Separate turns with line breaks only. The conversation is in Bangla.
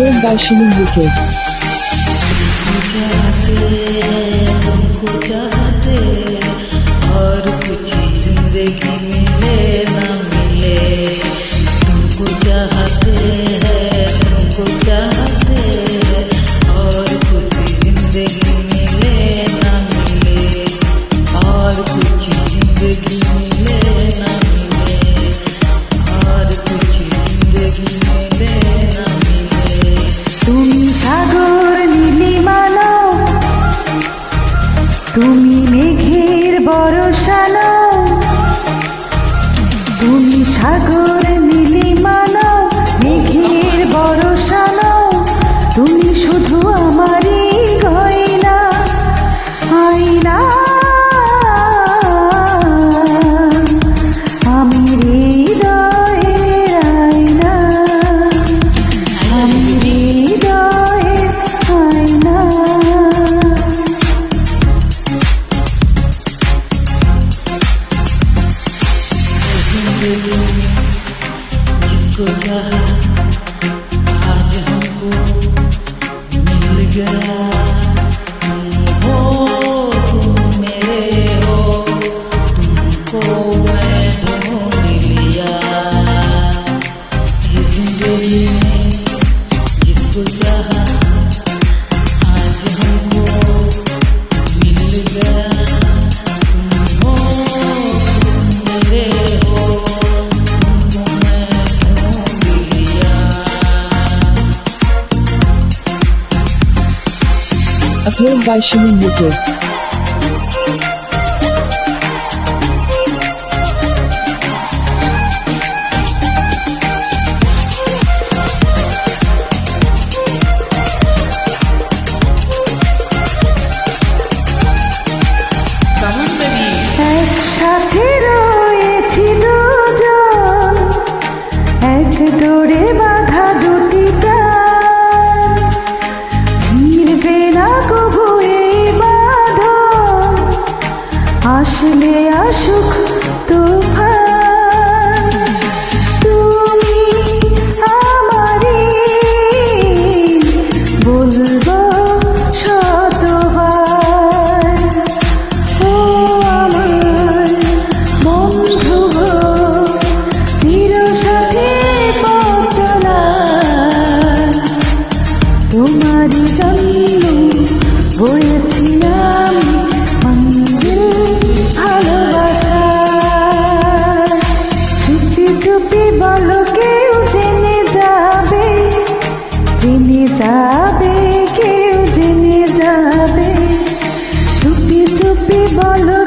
Brenda Schilling Bouquet.
তুমি মেঘের বরসানো তুমি সাগর
जिसको चाहा आज हमको मिल गया। हो मेरे हो तुमको मैं ढूंढ लिया
Upload by Shimin
YouTube.
একসাথে রয়েছি দুজন এক ডোরে বাধা দূর আসলে আসুক তুফান চুপি বলো কেউ জেনে যাবে জেনে যাবে কেউ জেনে যাবে। চুপি চুপি বলো